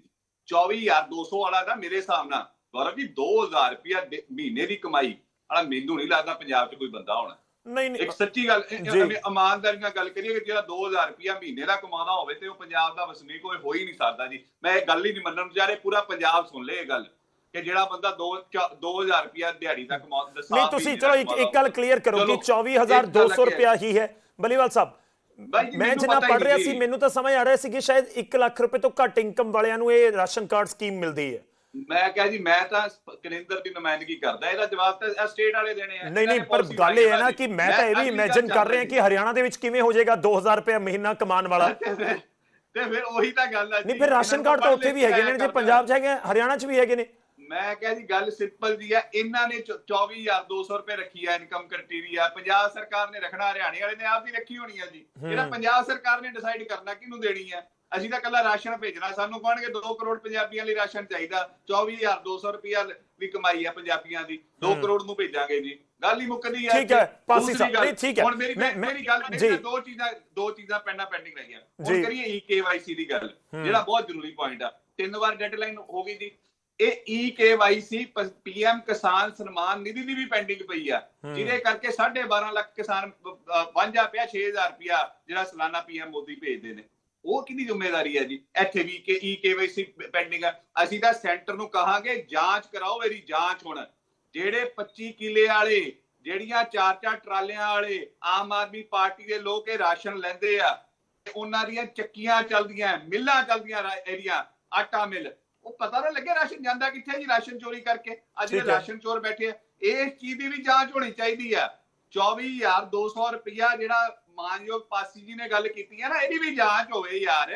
24200 ਵਾਲਾ ਨਾ ਮੇਰੇ ਹਿਸਾਬ ਨਾਲ ਗੌਰਵ ਜੀ 2000 ਰੁਪਿਆ ਮਹੀਨੇ ਦੀ ਕਮਾਈ ਵਾਲਾ ਮੈਨੂੰ ਨਹੀਂ ਲੱਗਦਾ ਪੰਜਾਬ 'ਚ ਕੋਈ ਬੰਦਾ ਹੋਣਾ। ਨਹੀਂ ਨਹੀਂ ਇੱਕ ਸੱਚੀ ਗੱਲ ਜੀ। ਇਮਾਨਦਾਰੀ ਨਾਲ ਗੱਲ ਕਰੀਏ ਕਿ ਜਿਹੜਾ 2000 ਰੁਪਿਆ ਮਹੀਨੇ ਦਾ ਕਮਾਉਂਦਾ ਹੋਵੇ ਤੇ ਉਹ ਪੰਜਾਬ ਦਾ ਵਸਨੀਕ ਹੋਏ ਹੋ ਹੀ ਨਹੀਂ ਸਕਦਾ ਜੀ। ਮੈਂ ਇਹ ਗੱਲ ਹੀ ਨਹੀਂ ਮੰਨਣ ਵਿਚਾਰੇ ਪੂਰਾ ਪੰਜਾਬ ਸੁਣ ਲੇ ਇਹ ਗੱਲ ਕਿ ਜਿਹੜਾ ਬੰਦਾ 2 2000 ਰੁਪਿਆ ਦਿਹਾੜੀ ਦਾ ਕਮਾਉਂਦਾ ਨਹੀਂ ਤੁਸੀਂ ਚਲੋ ਇੱਕ ਇੱਕ ਗੱਲ ਕਲੀਅਰ ਕਰੋ ਕਿ ਚਲੋ, 24200 ਇੱਕ ਗੱਲ ਰੁਪਿਆ ਹੀ ਹੈ। ਬਲੀਵਾਲ ਸਾਹਿਬ ਜੀ, ਮੈਂ ਜਿੰਨਾ ਪੜ ਰਿਹਾ ਸੀ ਜੀ। ਮੈਨੂੰ ਤਾਂ ਸਮਝ ਆ ਰਿਹਾ ਸੀ ਕਿ ਸ਼ਾਇਦ 1 ਲੱਖ ਰੁਪਏ ਤੋਂ ਘੱਟ ਇਨਕਮ ਵਾਲਿਆਂ ਨੂੰ ਇਹ ਰਾਸ਼ਨ ਕਾਰਡ ਸਕੀਮ ਮਿਲਦੀ ਹੈ। ਮੈਂ ਕਿਹਾ ਜੀ ਮੈਂ ਤਾਂ ਕੇਂਦਰ ਦੀ ਨੁਮਾਇੰਦਗੀ ਕਰਦਾ ਇਹਦਾ ਜਵਾਬ ਤਾਂ ਸਟੇਟ ਵਾਲੇ ਦੇਣੇ ਆ। ਨਹੀਂ ਨਹੀਂ ਪਰ ਗੱਲ ਇਹ ਹੈ ਨਾ ਕਿ ਮੈਂ ਤਾਂ ਇਹ ਵੀ ਇਮੇਜਿਨ ਕਰ ਰਿਹਾ ਕਿ ਹਰਿਆਣਾ ਦੇ ਵਿੱਚ ਕਿਵੇਂ ਹੋ ਜਾਏਗਾ 2000 ਰੁਪਏ ਮਹੀਨਾ ਕਮਾਉਣ ਵਾਲਾ। ਤੇ ਫਿਰ- ਤੇ ਫਿਰ ਉਹੀ ਤਾਂ ਗੱਲ ਆ ਜੀ। ਨਹੀਂ ਫਿਰ ਰਾਸ਼ਨ ਕਾਰਡ ਤਾਂ ਉੱਥੇ ਵੀ ਹੈਗੇ ਨੇ ਜੇ ਪੰਜਾਬ 'ਚ ਹੈਗੇ ਹਰਿਆਣਾ 'ਚ ਵੀ ਹੈਗੇ ਨੇ। ਮੈਂ ਕਿਹਾ ਜੀ ਗੱਲ ਸਿੰਪਲ ਜੀ ਆ। ਇਹਨਾਂ ਨੇ 24200 ਰੁਪਏ ਰੱਖੀ ਆ ਇਨਕਮ ਕ੍ਰਾਈਟੇਰੀਆ ਪੰਜਾਬ ਸਰਕਾਰ ਨੇ ਰੱਖਣਾ ਹਰਿਆਣੇ ਵਾਲੇ ਨੇ ਆਪ ਹੀ ਰੱਖੀ ਹੋਣੀ ਆ ਜੀ। ਇਹਦਾ ਪੰਜਾਬ ਸਰਕਾਰ ਨੇ ਡਿਸਾਈਡ ਕਰਨਾ ਕਿਹਨੂੰ ਦੇਣੀ ਆ? ਅਸੀਂ ਤਾਂ ਕੱਲਾ ਰਾਸ਼ਨ ਭੇਜਣਾ ਸਾਨੂੰ ਕਹਣਗੇ 2 ਕਰੋੜ ਪੰਜਾਬੀਆਂ ਲਈ ਰਾਸ਼ਨ ਚਾਹੀਦਾ 24200 ਰੁਪਇਆ ਵੀ ਕਮਾਈ ਆ ਪੰਜਾਬੀਆਂ ਦੀ 2 ਕਰੋੜ ਨੂੰ ਭੇਜਾਂਗੇ ਜੀ। ਗੱਲ ਹੀ ਮੁੱਕਦੀ ਆ ਠੀਕ ਹੈ, ਪਾਸੀ ਸਾਹਿਬ, ਨਹੀਂ, ਠੀਕ ਹੈ। ਹੁਣ ਮੇਰੀ ਮੇਰੀ ਗੱਲ। ਮੇਰੀ ਦੋ ਚੀਜ਼ਾਂ ਦੋ ਚੀਜ਼ਾਂ ਪੈਂਡਾ ਪੈਂਡਿੰਗ ਰਹੀਆਂ। ਹੁਣ ਕਰੀਏ ਈ ਕੇਵਾਈਸੀ ਦੀ ਗੱਲ ਜਿਹੜਾ ਬਹੁਤ ਜ਼ਰੂਰੀ ਪੁਆਇੰਟ ਆ। ਤਿੰਨ ਵਾਰ ਡੈਡਲਾਈਨ ਹੋ ਗਈ ਜੀ। ਇਹ ਈ ਕੇਵਾਈਸੀ ਪੀਐਮ ਕਿਸਾਨ ਸਨਮਾਨ ਨਿਧੀ ਦੀ ਵੀ ਪੈਂਡਿੰਗ ਪਈ ਆ। ਜਿਹਦੇ ਕਰਕੇ 12.5 ਲੱਖ ਕਿਸਾਨ ਵਾਂਝਾ ਪਿਆ 6000 ਰੁਪਿਆ ਜਿਹੜਾ ਸਾਲਾਨਾ ਪੀਐਮ ਮੋਦੀ ਭੇਜਦੇ ਨੇ। ਉਹ ਕਿਹਦੀ ਜ਼ਿੰਮੇਵਾਰੀ ਹੈ ਜੀ? ਇੱਥੇ ਵੀ ਕਿ ਈ ਕੇਵਾਈਸੀ ਪੈਂਡਿੰਗ ਆ। ਅਸੀਂ ਤਾਂ ਸੈਂਟਰ ਨੂੰ ਕਹਾਂਗੇ ਜਾਂਚ ਕਰਾਓ ਇਹਦੀ ਜਾਂਚ ਹੁਣ। ਜਿਹੜੇ 25 ਕਿੱਲੇ ਵਾਲੇ ਜਿਹੜੀਆਂ ਚਾਰ ਚਾਰ ਟਰਾਲਿਆਂ ਵਾਲੇ ਆਮ ਆਦਮੀ ਪਾਰਟੀ ਦੇ ਲੋਕ ਇਹ ਰਾਸ਼ਨ ਲੈਂਦੇ ਆ ਉਹਨਾਂ ਦੀਆਂ ਚੱਕੀਆਂ ਚੱਲਦੀਆਂ ਮਿੱਲਾਂ ਚੱਲਦੀਆਂ ਇਹਦੀਆਂ ਆਟਾ ਮਿਲ। ਉਹ ਪਤਾ ਨਾ ਲੱਗੇ ਰਾਸ਼ਨ ਜਾਂਦਾ ਕਿੱਥੇ ਜੀ ਰਾਸ਼ਨ ਚੋਰੀ ਕਰਕੇ? ਅੱਜ ਠੀਕ ਜਿਹੜੇ ਹੈ। ਰਾਸ਼ਨ ਚੋਰ ਬੈਠੇ ਆ। ਇਸ ਚੀਜ਼ ਦੀ ਵੀ ਜਾਂਚ ਹੋਣੀ ਚਾਹੀਦੀ ਆ। 24200 ਰੁਪਇਆ ਜਿਹੜਾ ਮਾਨਯੋਗ ਪਾਸੀ ਜੀ ਨੇ ਗੱਲ ਕੀਤੀ ਹੈ ਨਾ ਇਹਦੀ ਵੀ ਜਾਂਚ ਹੋਵੇ ਯਾਰ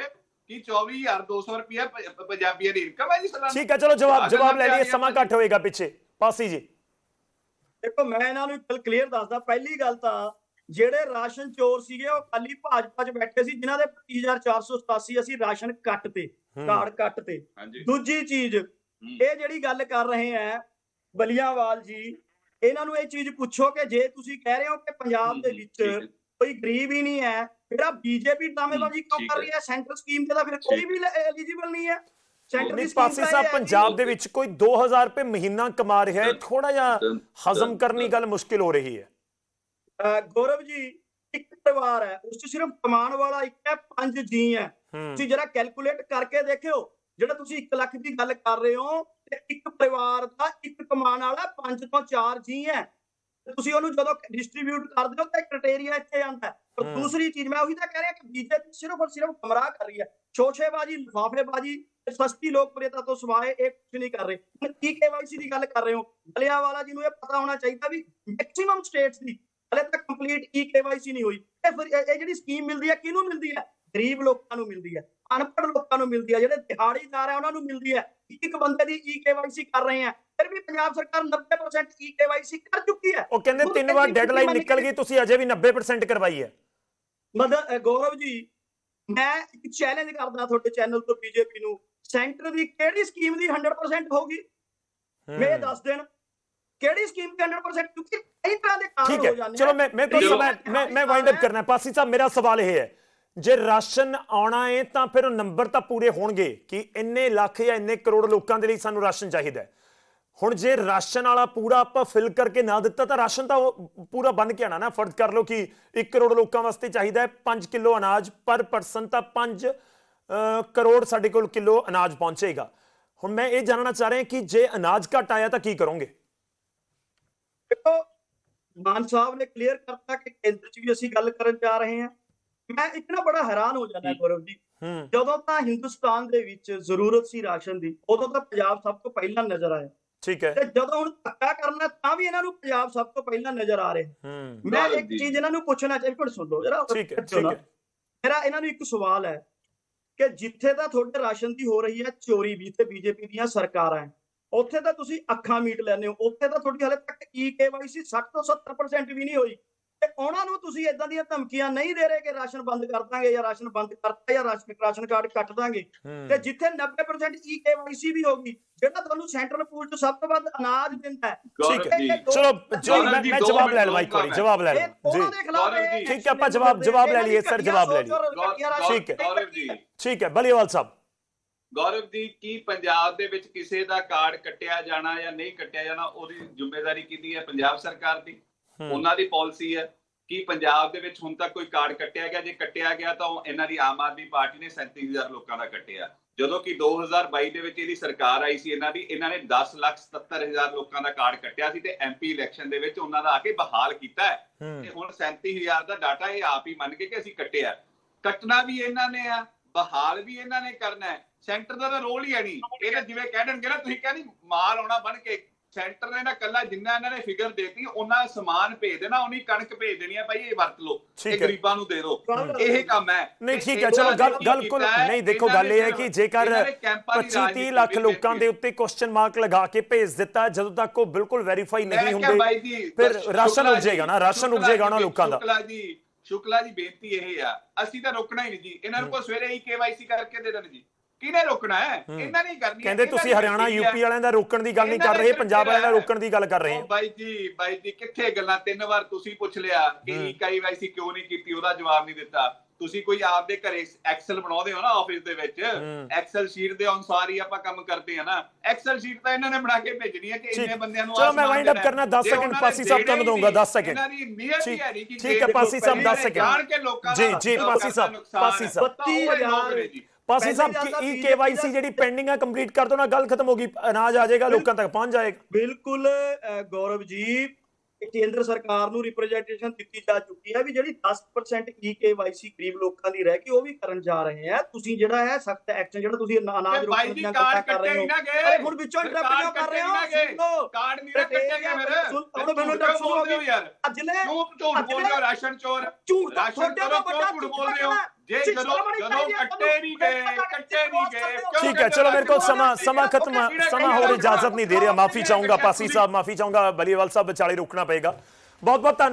ਕਿ 24200 ਰੁਪਇਆ ਪ- ਪੰਜਾਬੀਆਂ ਦੀ ਇਨਕਮ ਹੈ ਜੀ ਸਾਲਾਨਾ ਠੀਕ ਹੈ ਚਲੋ ਜਵਾਬ ਜਵਾਬ ਲੈ ਲਈਏ ਸਮਾਂ ਘੱਟ ਹੋਏਗਾ ਪਿੱਛੇ। ਪਾਸੀ ਜੀ। ਦੇਖੋ ਮੈਂ ਇਹਨਾਂ ਨੂੰ ਇੱਕ ਗੱਲ ਕਲੀਅਰ ਦੱਸਦਾ। ਪਹਿਲੀ ਗੱਲ ਤਾਂ ਜਿਹੜੇ ਰਾਸ਼ਨ ਚੋਰ ਸੀਗੇ ਉਹ ਕੱਲੀ ਭਾਜਪਾ 'ਚ ਬੈਠੇ ਸੀ ਜਿਨ੍ਹਾਂ ਦੇ 25487 ਅਸੀਂ ਰਾਸ਼ਨ ਕੱਟ ਤੇ। ਕਾਰਡ ਕੱਟ ਤੇ। ਦੂਜੀ ਚੀਜ਼। ਇਹ ਜਿਹੜੀ ਗੱਲ ਕਰ ਰਹੇ ਆ ਬਲੀਆਂਵਾਲ ਜੀ ਇਹਨਾਂ ਨੂੰ ਇਹ ਚੀਜ਼ ਪੁੱਛੋ ਕਿ ਜੇ ਤੁਸੀਂ ਕਹਿ ਰਹੇ ਹੋ ਕਿ ਪੰਜਾਬ ਦੇ ਵਿੱਚ। ਕੋਈ ਗਰੀਬ ਹੀ ਨਹੀਂ ਹੈ। ਆ ਬੀਜੇਪੀ ਡਰਾਮੇਬਾਜ਼ੀ ਕਿਉਂ ਕਰ। ਰਹੀ ਹੈ। ਸੈਂਟਰ ਸਕੀਮ ਤੇ ਤਾਂ ਫਿਰ ਕੋਈ। ਵੀ ਐਲੀਜੀਬਲ ਨਹੀਂ ਹੈ। ਸੈਂਟਰ ਦੀ ਸਕੀਮ ਪਾਸੀ ਸਾਹਿਬ ਪੰਜਾਬ ਦੇ ਵਿੱਚ ਕੋਈ 2000 ਰੁਪਏ ਮਹੀਨਾ ਕਮਾ ਰਿਹਾ ਹੈ। ਥੋੜਾ ਜਿਹਾ ਹਜ਼ਮ ਕਰਨੀ ਗੱਲ ਮੁਸ਼ਕਿਲ ਹੋ ਰਹੀ ਹੈ। ਗੌਰਵ ਜੀ ਇੱਕ ਪਰਿਵਾਰ ਹੈ। ਉਸ 'ਚ ਸਿਰਫ ਕਮਾਉਣ ਵਾਲਾ ਇੱਕ ਹੈ ਪੰਜ ਜੀ ਹੈ। ਤੁਸੀਂ ਜਰਾ ਕੈਲਕੂਲੇਟ ਕਰਕੇ ਦੇਖਿਓ। ਜਿਹੜਾ ਤੁਸੀਂ 1 ਲੱਖ ਦੀ ਗੱਲ ਕਰ ਰਹੇ ਹੋ ਤੇ ਇੱਕ ਪਰਿਵਾਰ ਦਾ ਇੱਕ ਕਮਾਉਣ ਵਾਲਾ ਪੰਜ ਤੋਂ ਚਾਰ ਜੀ ਹੈ। ਤੁਸੀਂ ਉਹਨੂੰ ਜਦੋਂ ਡਿਸਟ੍ਰੀਬਿਊਟ ਕਰਦੇ ਹੋ ਤਾਂ ਕ੍ਰਾਈਟੇਰੀਆ ਇੱਥੇ ਆਉਂਦਾ। ਪਰ। ਦੂਸਰੀ ਚੀਜ਼ ਮੈਂ ਉਹੀ ਤਾਂ ਕਹਿ ਰਿਹਾ ਕਿ ਬੀਜੇਪੀ ਸਿਰਫ ਔਰ ਸਿਰਫ ਗਮਰਾਹ ਕਰ ਰਹੀ ਹੈ। ਸ਼ੋਸ਼ੇਬਾਜ਼ੀ ਲਿਫਾਫੇਬਾਜ਼ੀ ਤੇ ਸਸਤੀ ਲੋਕਪ੍ਰਿਯਤਾ ਤੋਂ ਸਿਵਾਏ ਇਹ ਕੁਝ ਨਹੀਂ ਕਰ ਰਹੇ। ਹੁਣ ਕੀ ਕੇਵਾਈਸੀ ਦੀ ਗੱਲ ਕਰ ਰਹੇ ਹੋ? ਵਾਲਾ ਜੀ ਨੂੰ ਇਹ ਪਤਾ ਹੋਣਾ ਚਾਹੀਦਾ ਵੀ ਮੈਕਸਿਮਮ ਸਟੇਟਸ ਦੀ ਹਲੇ ਤੱਕ ਕੰਪਲੀਟ ਈ ਕੇਵਾਈਸੀ ਨਹੀਂ ਹੋਈ। ਇਹ ਫਿਰ ਇਹ ਇਹ ਜਿਹੜੀ ਸਕੀਮ ਮਿਲਦੀ ਹੈ ਕਿਹਨੂੰ ਮਿਲਦੀ ਹੈ? ਗਰੀਬ ਲੋਕਾਂ ਨੂੰ ਮਿਲਦੀ ਹੈ ਅਨਪੜ੍ਹ ਲੋਕਾਂ ਨੂੰ ਮਿਲਦੀ ਹੈ ਜਿਹੜੇ ਦਿਹਾੜੀਦਾਰ ਹੈ ਉਹਨਾਂ ਨੂੰ ਮਿਲਦੀ ਹੈ। ਇੱਕ ਬੰਦੇ ਦੀ ਈ ਕੇਵਾਈਸੀ ਕਰ ਰਹੇ ਹੈ ਫਿਰ ਵੀ ਪੰਜਾਬ ਸਰਕਾਰ 90% ਈ ਕੇਵਾਈਸੀ ਕਰ ਚੁੱਕੀ ਹੈ। ਉਹ ਕਹਿੰਦੇ ਤਿੰਨ ਵਾਰ ਡੈਡਲਾਈਨ ਨਿਕਲ ਗਈ ਤੁਸੀਂ ਅਜੇ ਵੀ 90% ਕਰਵਾਈ ਹੈ। ਮਦਰ ਗੌਰਵ ਜੀ ਮੈਂ ਇੱਕ ਚੈਲੰਜ ਕਰਦਾ ਤੁਹਾਡੇ ਚੈਨਲ ਤੋਂ ਬੀਜੇਪੀ ਨੂੰ। ਸੈਂਟਰ ਦੀ ਕਿਹੜੀ ਸਕੀਮ ਦੀ 100% ਹੋਗੀ ਮੈਂ ਦੱਸ ਦੇਣ ਕਿਹੜੀ ਸਕੀਮ ਦੀ 100% ਕਿਉਂਕਿ ਕਈ ਤਰ੍ਹਾਂ ਦੇ ਕਾਰਨ ਠੀਕ ਹੋ ਹੈ। ਜਾਂਦੇ ਚਲੋ ਆ। ਮੈਂ ਮੈਂ ਚਲੋ। ਮੈਂ ਮੈਂ ਮੈਂ ਵਾਈਂਡ ਅਪ ਕਰਨਾ। ਹੈ। ਪਾਸੀ ਸਾਹਿਬ ਮੇਰਾ ਸਵਾਲ ਇਹ ਹੈ ਜੇ ਰਾਸ਼ਨ ਆਉਣਾ ਹੈ ਤਾਂ ਫਿਰ ਉਹ ਨੰਬਰ ਤਾਂ ਪੂਰੇ ਹੋਣਗੇ ਕਿ ਇੰਨੇ ਲੱਖ ਜਾਂ ਇੰਨੇ ਕਰੋੜ ਲੋਕਾਂ ਦੇ ਲਈ ਸਾਨੂੰ ਰਾਸ਼ਨ ਚਾਹੀਦਾ ਹੁਣ ਜੇ ਰਾਸ਼ਨ ਵਾਲਾ ਪੂਰਾ ਆਪਾਂ ਫਿਲ ਕਰਕੇ ਨਾ ਦਿੱਤਾ ਤਾਂ ਰਾਸ਼ਨ ਤਾਂ ਉਹ ਪੂਰਾ ਬਣ ਕੇ ਆਣਾ ਨਾ। ਫਰਜ਼ ਕਰ ਲਓ ਕਿ 1 ਕਰੋੜ ਲੋਕਾਂ ਵਾਸਤੇ ਚਾਹੀਦਾ ਹੈ। 5 ਕਿਲੋ ਅਨਾਜ ਪਰ ਪਰਸਨ ਤਾਂ 5 ਕਰੋੜ ਸਾਡੇ ਕੋਲ ਕਿਲੋ ਅਨਾਜ ਪਹੁੰਚੇਗਾ। ਹੁਣ ਮੈਂ ਇਹ ਜਾਣਨਾ ਚਾਹ ਰਿਹਾ ਕਿ ਜੇ ਅਨਾਜ ਘਟ ਆਇਆ ਤਾਂ ਕੀ ਕਰੋਗੇ? ਦੇਖੋ, ਮਾਨ ਸਾਹਿਬ ਨੇ ਕਲੀਅਰ ਕਰਤਾ ਕਿ ਕੇਂਦਰ 'ਚ ਵੀ ਅਸੀਂ ਗੱਲ ਕਰਨ ਜਾ ਰਹੇ ਹਾਂ। ਮੈਂ ਇੱਕ ਨਾ ਬੜਾ ਹੈਰਾਨ ਹੋ ਜਾਂਦਾ ਗੌਰਵ ਜੀ। ਜਦੋਂ ਤਾਂ ਹਿੰਦੁਸਤਾਨ ਦੇ ਵਿੱਚ ਜ਼ਰੂਰਤ ਸੀ ਰਾਸ਼ਨ ਦੀ ਉਦੋਂ ਤਾਂ ਪੰਜਾਬ ਸਭ ਤੋਂ ਪਹਿਲਾਂ ਨਜ਼ਰ ਆਇਆ। ਠੀਕ ਹੈ। ਤੇ ਜਦੋਂ ਹੁਣ ਧੱਕਾ ਕਰਨਾ ਤਾਂ ਵੀ ਇਹਨਾਂ ਨੂੰ ਪੰਜਾਬ ਸਭ ਤੋਂ ਪਹਿਲਾਂ ਨਜ਼ਰ ਆ ਰਿਹਾ। ਮੈਂ ਇੱਕ। ਚੀਜ਼ ਇਹਨਾਂ ਨੂੰ ਪੁੱਛਣਾ ਚਾਹੀਦਾ ਫਿਰ ਸੁਣ ਲਓ ਜਰਾ। ਠੀਕ ਹੈ ਠੀਕ ਹੈ। ਮੇਰਾ ਇਹਨਾਂ ਨੂੰ ਇੱਕ ਸਵਾਲ ਹੈ ਕਿ ਜਿੱਥੇ ਤਾਂ ਤੁਹਾਡੇ ਰਾਸ਼ਨ ਦੀ ਹੋ ਰਹੀ ਹੈ ਚੋਰੀ ਵੀ ਤੇ ਬੀਜੇਪੀ ਦੀਆਂ ਸਰਕਾਰਾਂ ਉੱਥੇ ਤਾਂ ਤੁਸੀਂ ਅੱਖਾਂ ਮੀਟ ਲੈਂਦੇ ਹੋ। ਉੱਥੇ ਤਾਂ ਤੁਹਾਡੀ ਹਲੇ ਤੱਕ ਈ ਕੇਵਾਈਸੀ 60 ਤੋਂ 70% ਵੀ ਨਹੀਂ ਹੋਈ। ਤੇ ਉਹਨਾਂ ਨੂੰ ਤੁਸੀਂ ਇਦਾਂ ਦੀਆਂ ਧਮਕੀਆਂ ਨਹੀਂ ਦੇ ਰਹੇ ਕਿ ਰਾਸ਼ਨ ਬੰਦ ਕਰ ਦਾਂਗੇ ਜਾਂ ਰਾਸ਼ਨ ਬੰਦ ਕਰਤਾ ਜਾਂ ਰਾਸ਼ਨ ਰਾਸ਼ਨ ਕਾਰਡ ਕੱਟ ਦਾਂਗੇ। ਤੇ ਜਿੱਥੇ 90% ਈ ਕੇਵਾਈਸੀ ਵੀ ਹੋਗੀ ਜਿਹੜਾ ਤੁਹਾਨੂੰ ਸੈਂਟਰਲ ਪੂਲ ਚ ਸਭ ਤੋਂ ਵੱਧ ਅਨਾਜ ਦਿੰਦਾ ਹੈ ਠੀਕ ਗੌਰਵ ਜੀ। ਹੈ। ਚਲੋ ਜੋ ਮੈਂ ਦੋ ਜਵਾਬ ਲੈ ਲਵਾਂ ਇੱਕ ਵਾਰੀ ਜਵਾਬ ਲੈ ਲਵਾਂ। ਉਹਨਾਂ ਜੀ। ਦੇ ਠੀਕ ਹੈ, ਆਪਾਂ ਜਵਾਬ- ਜਵਾਬ ਲੈ ਦੀ ਲਈਏ, ਸਰ, ਜਵਾਬ ਲੈ ਰਾਸ਼ਨ ਠੀਕ ਹੈ। ਗੌਰਵ ਜੀ। ਠੀਕ ਹੈ ਬਲੀਵਾਲ ਸਾਹਿਬ। ਗੌਰਵ ਜੀ ਕੀ ਪੰਜਾਬ ਦੇ ਵਿੱਚ ਕਿਸੇ ਦਾ ਕਾਰਡ ਕੱਟਿਆ ਜਾਣਾ ਜਾਂ ਨਹੀਂ ਕੱਟਿਆ ਜਾਣਾ ਉਹਦੀ ਜ਼ਿੰਮੇਵਾਰੀ ਕਿਹਦੀ ਹੈ? ਪੰਜਾਬ ਸਰਕਾਰ ਦੀ? ਉਹਨਾਂ ਦੀ ਪਾਲਿਸੀ ਹੈ ਕਿ ਪੰਜਾਬ ਦੇ ਵਿੱਚ ਹੁਣ ਤੱਕ ਕੋਈ ਕਾਰਡ ਕੱਟਿਆ ਗਿਆ ਜੇ ਕੱਟਿਆ ਗਿਆ ਤਾਂ ਇਹਨਾਂ ਦੀ ਆਮ ਆਦਮੀ ਪਾਰਟੀ ਨੇ 37000 ਲੋਕਾਂ ਦਾ ਕੱਟਿਆ। ਜਦੋਂ ਕਿ 2022 ਦੇ ਵਿੱਚ ਇਹਦੀ ਸਰਕਾਰ ਆਈ ਸੀ ਇਹਨਾਂ ਦੀ ਇਹਨਾਂ ਨੇ 10 ਲੱਖ 77000 ਲੋਕਾਂ ਦਾ ਕਾਰਡ ਕੱਟਿਆ ਸੀ ਤੇ ਐਮਪੀ ਇਲੈਕਸ਼ਨ ਦੇ ਵਿੱਚ ਉਹਨਾਂ ਦਾ ਆ ਕੇ ਬਹਾਲ ਕੀਤਾ ਹੂੰ। ਤੇ ਹੁਣ 37000 ਦਾ ਡਾਟਾ ਇਹ ਆਪ ਹੀ ਮੰਨ ਕੇ ਕਿ ਅਸੀਂ ਕੱਟਿਆ ਕੱਟਣਾ ਵੀ ਇਹਨਾਂ ਨੇ ਆ ਬਹਾਲ ਵੀ ਇਹਨਾਂ ਨੇ ਕਰਨਾ ਹੈ। ਸੈਂਟਰ ਦਾ ਤਾਂ ਰੋਲ ਹੀ ਹੈ ਨਹੀਂ। ਇਹ ਤਾਂ ਜਿਵੇਂ ਕਹਿ ਦੇਣਗੇ ਨਾ ਤੁਸੀਂ ਕਹਿੰਦੇ ਮਾਲ ਆਉਣਾ ਬਣ ਕੇ ਸੈਂਟਰ ਨੇ ਨਾ ਕੱਲਾ ਜਿੰਨਾ ਇਹਨਾਂ ਨੇ ਫਿਗਰ ਦੇਤੀ ਉਹਨਾਂ ਸਮਾਨ ਭੇਜ ਦੇਣਾ ਉਹਨੀ ਕਣਕ ਭੇਜ ਦੇਣੀ ਹੈ ਭਾਈ ਇਹ ਵਰਤ ਲਓ ਇਹ। ਗਰੀਬਾਂ ਨੂੰ ਦੇ ਦਿਓ। ਇਹ ਕੰਮ ਹੈ ਨਹੀਂ ਠੀਕ ਹੈ ਚਲੋ ਗੱਲ ਗੱਲ ਕੀ ਕੋਲ ਨਹੀਂ ਦੇਖੋ ਗੱਲ ਇਹ ਹੈ ਕਿ ਜੇਕਰ ਇਹਨਾਂ ਨੇ ਕੈਂਪਾਂ ਦੀ 25 30 ਰਾਜਨੀਤੀ ਲੱਖ ਲੋਕਾਂ ਦੇ ਉੱਤੇ ਕੁਐਸਚਨ ਮਾਰਕ ਲਗਾ ਕੇ ਭੇਜ ਦਿੱਤਾ ਜਦੋਂ ਤੱਕ ਉਹ ਬਿਲਕੁਲ ਵੈਰੀਫਾਈ ਨਹੀਂ ਹੁੰਦੇ ਫਿਰ ਰਾਸ਼ਨ ਰੁਕ ਜਾਏਗਾ ਨਾ, ਰਾਸ਼ਨ ਰੁਕ ਸ਼ੁਕਲਾ ਜਾਏਗਾ ਉਹਨਾਂ ਲੋਕਾਂ ਦਾ। ਸ਼ੁਕਲਾ ਜੀ ਸ਼ੁਕਲਾ ਜੀ ਬੇਨਤੀ ਇਹ ਆ ਅਸੀਂ ਤਾਂ ਰੋਕਣਾ ਹੀ ਨਹੀਂ ਜੀ ਇਹਨਾਂ ਨੂੰ ਕੋਈ ਸਵੇਰੇ ਹੀ ਕੇਵਾਈਸੀ ਕਰਕੇ ਦੇ ਦੇਣ ਜੀ ਕਿਹਨੇ ਰੋਕਣਾ ਹੈ। ਇਹਨਾਂ ਨਹੀਂ ਕਰਨੀ ਕਹਿੰਦੇ ਤੁਸੀਂ ਦੀ ਹਰਿਆਣਾ। ਯੂਪੀ ਵਾਲਿਆਂ ਦਾ ਰੋਕਣ ਦੀ ਗੱਲ ਨਹੀਂ ਕਰ ਨੇ ਰਹੇ ਪੰਜਾਬ ਵਾਲਿਆਂ ਦਾ ਰੋਕਣ ਦੀ ਗੱਲ ਕਰ ਰਹੇ ਹਾਂ ਬਾਈ ਜੀ ਬਾਈ ਜੀ ਕਿੱਥੇ ਗੱਲਾਂ ਤਿੰਨ ਵਾਰ ਤੁਸੀਂ ਪੁੱਛ ਲਿਆ ਕਿ ਹੂੰ। ਈਕੇਵਾਈਸੀ ਕਿਉਂ ਨਹੀਂ ਕੀਤੀ ਉਹਦਾ ਜਵਾਬ ਨਹੀਂ ਦਿੱਤਾ ਤੁਸੀਂ ਕੋਈ ਆਪਦੇ ਘਰੇ ਐਕਸਲ ਬਣਾਉਂਦੇ ਹੋ ਨਾ ਆਫਿਸ ਦੇ ਵਿੱਚ। ਐਕਸਲ ਸ਼ੀਟ ਦੇ ਅਨੁਸਾਰ ਹੀ ਆਪਾਂ ਕੰਮ ਕਰਦੇ ਆ ਨਾ ਐਕਸਲ ਸ਼ੀਟ ਤਾਂ ਇਹਨਾਂ ਨੇ ਬਣਾ ਕੇ ਭੇਜਣੀ ਹੈ ਕਿ। ਇੰਨੇ ਬੰਦਿਆਂ ਨੂੰ ਚਲੋ ਮੈਂ ਦੇਣਾ ਹੈ। ਕਰਨਾ, ਦਸ ਜੇ second ਉਹਨਾਂ ਨੇ ਪਾਸੀ ਸਾਹਿਬ ਤੁਹਾਨੂੰ ਦਊਂਗਾ, ਨਹੀਂ, ਦਸ second। ਇਹਨਾਂ ਦੀ ਨੀਅਤ ਹੀ ਹੈ ਨਹੀਂ ਕਿ ਠੀਕ ਹੈ, ਪਾਸੀ ਸਾਹਿਬ, ਇਹਨਾਂ ਦਸ ਨੇ second। ਜਾਣ ਕੇ ਲੋਕਾਂ ਜੀ, ਦਾ ਜੀ, ਪਾਸੀ ਦਾ ਸਾਹਿਬ, ਪਾਸੀ। ਸਾਹਿਬ। ਤਾਂ ਉਹ ਲੋਕ 32,000 ਨੇ ਜੀ। ਪਾਸੀ ਸਾਹਿਬ ਤਾਂ ਕੀ BJP ਕੇਵਾਈਸੀ ਜਿਹੜੀ ਪੈਂਡਿੰਗ ਆ ਕੰਪਲੀਟ ਕਰ ਦੋ ਨਾ ਗੱਲ ਖਤਮ ਹੋ ਗਈ। ਅਨਾਜ ਆ ਜਾਏਗਾ ਲੋਕਾਂ ਤੱਕ ਪਹੁੰਚ ਜਾਏਗਾ। ਬਿਲਕੁਲ ਗੌਰਵ ਜੀ ਕੇਂਦਰ ਸਰਕਾਰ ਨੂੰ ਰਿਪਰੈਜ਼ੈਂਟੇਸ਼ਨ ਦਿੱਤੀ ਜਾ ਚੁੱਕੀ ਹੈ ਵੀ ਜਿਹੜੀ 10% ਈ ਕੇਵਾਈਸੀ ਗਰੀਬ ਲੋਕਾਂ ਦੀ ਰਹਿ ਗਈ ਉਹ ਵੀ ਕਰਨ ਜਾ ਰਹੇ ਆ। ਤੁਸੀਂ ਜਿਹੜਾ ਹੈ ਸਖਤ ਐਕਸ਼ਨ ਜਿਹੜਾ ਤੁਸੀਂ ਅਨਾ- ਅਨਾਜ ਤੇ ਰੋਕਣ ਦੀਆਂ ਕਾਰਡ ਗੱਲਾਂ ਕਰ ਰਹੇ ਹੀ। ਅਰੇ ਹੁਣ ਵਿੱਚੋਂ ਇੰਟਰਪਟ ਕਰ ਰਹੇ ਹੋ ਸੁਣ ਕਾਰਡ ਨਹੀਂ ਨਾ ਕੱਟੇ ਗਏ ਮੇਰੇ। ਸੁਣ- ਮੈਨੂੰ ਬੋਲਦੇ ਹੋ ਯਾਰ? ਅਜਲੇ ਕਿਉਂ ਝੂਠ ਅੱਜ ਬੋਲ ਰਹੇ ਰਾਸ਼ਨ ਚੋਰ। ਝੂਠ ਤਾਂ ਰਾਸ਼ਨ ਤੁਹਾਡੇ ਚੋਰੋ ਤੋਂ ਵੱਡਾ ਝੂਠ ਬੋਲ ਰਹੇ ਹੋ। ਜੇ ਸਿੱਖ ਜਦੋਂ ਸ਼ਰਮ ਨਹੀਂ ਜਦੋਂ ਚਾਹੀਦੀ ਹੈ ਕੱਟੇ ਨਹੀਂ ਗਏ ਕੱਟੇ ਨਹੀਂ ਗਏ ਕਿਉਂ ਠੀਕ ਹੈ ਚਲੋ ਮੇਰੇ ਕੋਲ ਸਮਾਂ ਸਮਾਂ ਖਤਮ ਸਮਾਂ ਹੋਰ ਇਜਾਜ਼ਤ ਨਹੀਂ ਦੇ ਰਿਹਾ। ਮਾਫੀ ਚਾਹੂੰਗਾ ਪਾਸੀ ਸਾਹਿਬ ਮਾਫੀ ਚਾਹੂੰਗਾ। ਬਲੀਵਾਲ ਸਾਹਿਬ ਵਿਚਾਲੇ ਰੁਕਣਾ ਪਏਗਾ। ਬਹੁਤ ਬਹੁਤ ਧੰਨ